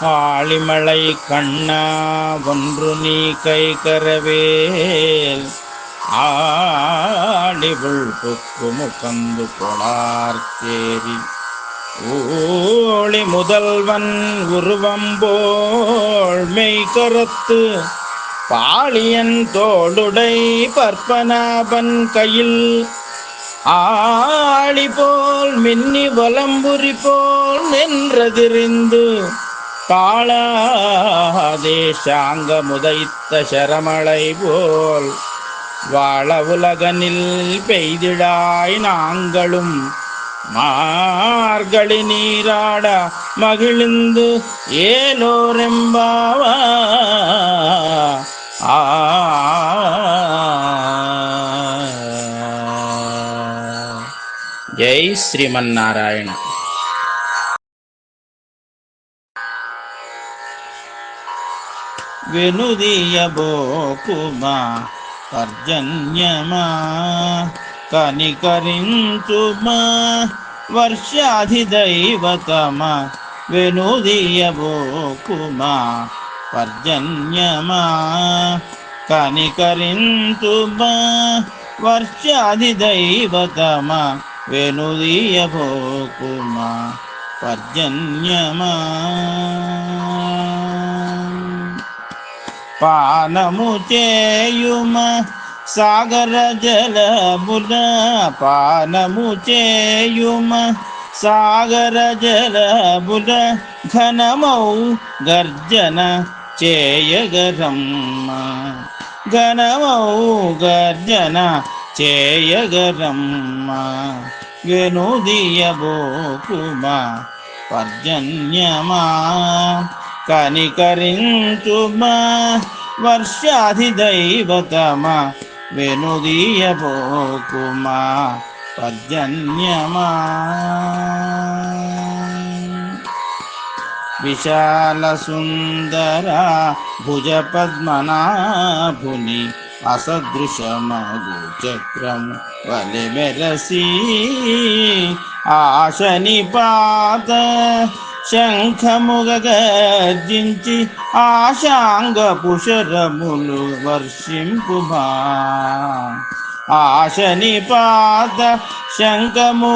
ஆழிமலை கண்ணா ஒன்று நீ கை கரவேல். ஆழிவுள் புக்கு முகந்து கொடார்த்தேரி ஓளி முதல்வன் உருவம்போள் மெய் கரத்து பாளியன் தோளுடை பற்பனாபன் கையில். ஆளி போல் மின்னி வலம்புரி போல் நின்றதிரிந்து. காளாதேஷாங்க முதய்த்த சரமழை போல் வாழ உலகனில் பெய்திடாய் நாங்களும் மார்கழி நீராட மகிழ்ந்து ஏலோரெம்பாவா ஜெய் ஸ்ரீமன் நாராயணன். వెనుదీయబోకుమా పర్జన్యమా కనికరించుమా వర్షాధిదైవతమా వెనుదీయబోకుమా పర్జన్యమా కనికరించుమా వర్షాధిదైవతమా వెనుదీయబోకుమా పర్జన్యమా పానము చేయుమ సాగర జలమున పానము చేయుమ సాగర జలమున ఘనమౌ గర్జన చేయగరమ్మ. ఘనమౌ గర్జన చేయగరమ్మ. వెనుదీయబోకుమా పర్జన్యమా కనికరించుమా వర్షాధిదైవతమా వెనుదీయబోకుమా పర్జన్యమా. విశాల సుందర భుజ పద్మనాభుని అసదృశమగు చక్రం వలె మెరసి ఆశని పాత శంఖముగ గర్జించి ఆశాంగ పుషరములు వర్షింపుమా. ఆశని పాద శంఖము